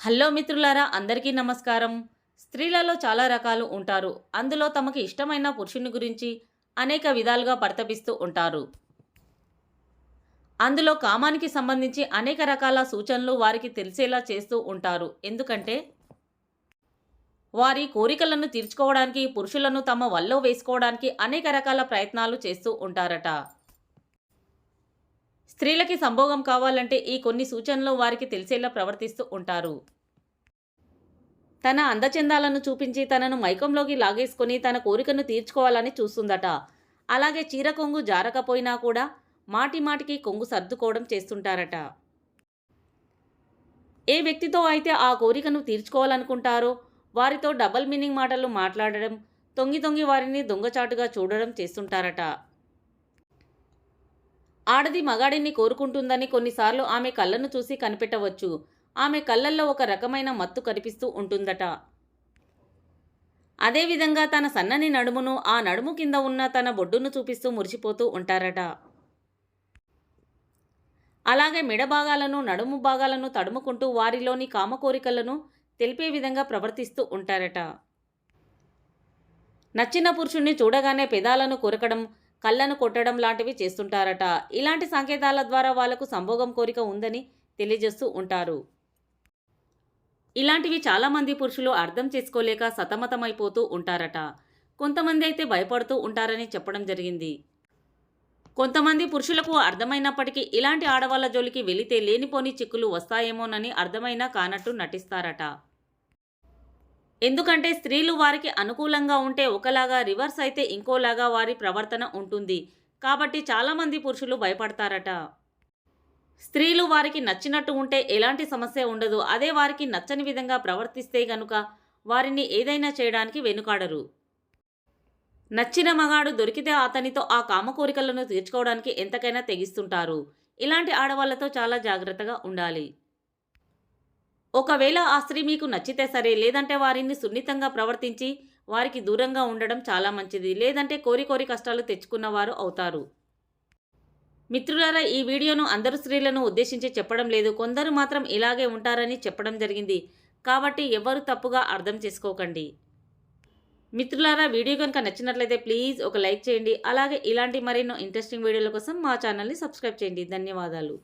Hello మిత్రులారా అందరికీ నమస్కారం. స్త్రీలలో చాలా రకాలు ఉంటారు. అందులో తమకు ఇష్టమైన పురుషుని గురించి అనేక విధాలుగా పరితపిస్తూ ఉంటారు. అందులో కామానికి సంబంధించి అనేక రకాల సూచనలు వారికి తెలిసేలా చేస్తూ ఉంటారు. ఎందుకంటే వారి కోరికలను తీర్చుకోవడానికి పురుషులను తమ వల్లో వేసుకోవడానికి అనేక రకాల ప్రయత్నాలు చేస్తూ ఉంటారట. స్త్రీలకి సంభోగం కావాలంటే ఈ కొన్ని సూచనలు వారికి తెలిసేలా ప్రవర్తిస్తూ ఉంటారు. తన అందచందాలను చూపించి తనను మైకంలోకి లాగేసుకొని తన కోరికను తీర్చుకోవాలని చూస్తుందట. అలాగే చీర కొంగు జారకపోయినా కూడా మాటి మాటికి కొంగు సర్దుకోవడం చేస్తుంటారట. ఏ వ్యక్తితో అయితే ఆ కోరికను తీర్చుకోవాలనుకుంటారో వారితో డబల్ మీనింగ్ మాటలు మాట్లాడడం తొంగి తొంగి వారిని దొంగచాటుగా చూడడం చేస్తుంటారట. ఆడది మగాడిని కోరుకుంటుందని కొన్నిసార్లు ఆమె కళ్ళను చూసి కనిపెట్టవచ్చు. ఆమె కళ్ళల్లో ఒక రకమైన మత్తు కనిపిస్తూ ఉంటుందట. అదేవిధంగా తన సన్నని నడుమును ఆ నడుము కింద ఉన్న తన బొడ్డును చూపిస్తూ మురిసిపోతూ ఉంటారట. అలాగే మెడ భాగాలను నడుము భాగాలను తడుముకుంటూ వారిలోని కామ కోరికలను తెలిపే విధంగా ప్రవర్తిస్తూ ఉంటారట. నచ్చిన పురుషుణ్ణి చూడగానే పెదాలను కొరకడం కళ్ళను కొట్టడం లాంటివి చేస్తుంటారట. ఇలాంటి సంకేతాల ద్వారా వాళ్ళకు సంభోగం కోరిక ఉందని తెలియజేస్తూ ఉంటారు. ఇలాంటివి చాలామంది పురుషులు అర్థం చేసుకోలేక సతమతమైపోతూ ఉంటారట. కొంతమంది అయితే భయపడుతూ ఉంటారని చెప్పడం జరిగింది. కొంతమంది పురుషులకు అర్థమైనప్పటికీ ఇలాంటి ఆడవాళ్ళ జోలికి వెళితే లేనిపోని చిక్కులు వస్తాయేమోనని అర్థమైనా కానట్టు నటిస్తారట. ఎందుకంటే స్త్రీలు వారికి అనుకూలంగా ఉంటే ఒకలాగా రివర్స్ అయితే ఇంకోలాగా వారి ప్రవర్తన ఉంటుంది. కాబట్టి చాలామంది పురుషులు భయపడతారట. స్త్రీలు వారికి నచ్చినట్టు ఉంటే ఎలాంటి సమస్య ఉండదు. అదే వారికి నచ్చని విధంగా ప్రవర్తిస్తే గనుక వారిని ఏదైనా చేయడానికి వెనుకాడరు. నచ్చిన మగాడు దొరికితే అతనితో ఆ కామ కోరికలను తీర్చుకోవడానికి ఎంతకైనా తెగిస్తుంటారు. ఇలాంటి ఆడవాళ్ళతో చాలా జాగ్రత్తగా ఉండాలి. ఒకవేళ ఆ స్త్రీ మీకు నచ్చితే సరే లేదంటే వారిని సున్నితంగా ప్రవర్తించి వారికి దూరంగా ఉండడం చాలా మంచిది. లేదంటే కోరి కోరి కష్టాలు తెచ్చుకున్నవారు అవుతారు. మిత్రులారా ఈ వీడియోను అందరు స్త్రీలను ఉద్దేశించి చెప్పడం లేదు. కొందరు మాత్రం ఇలాగే ఉంటారని చెప్పడం జరిగింది. కాబట్టి ఎవరు తప్పుగా అర్థం చేసుకోకండి. మిత్రులారా వీడియో కనుక నచ్చినట్లయితే ప్లీజ్ ఒక లైక్ చేయండి. అలాగే ఇలాంటి మరెన్నో ఇంట్రెస్టింగ్ వీడియోల కోసం మా ఛానల్ని సబ్స్క్రైబ్ చేయండి. ధన్యవాదాలు.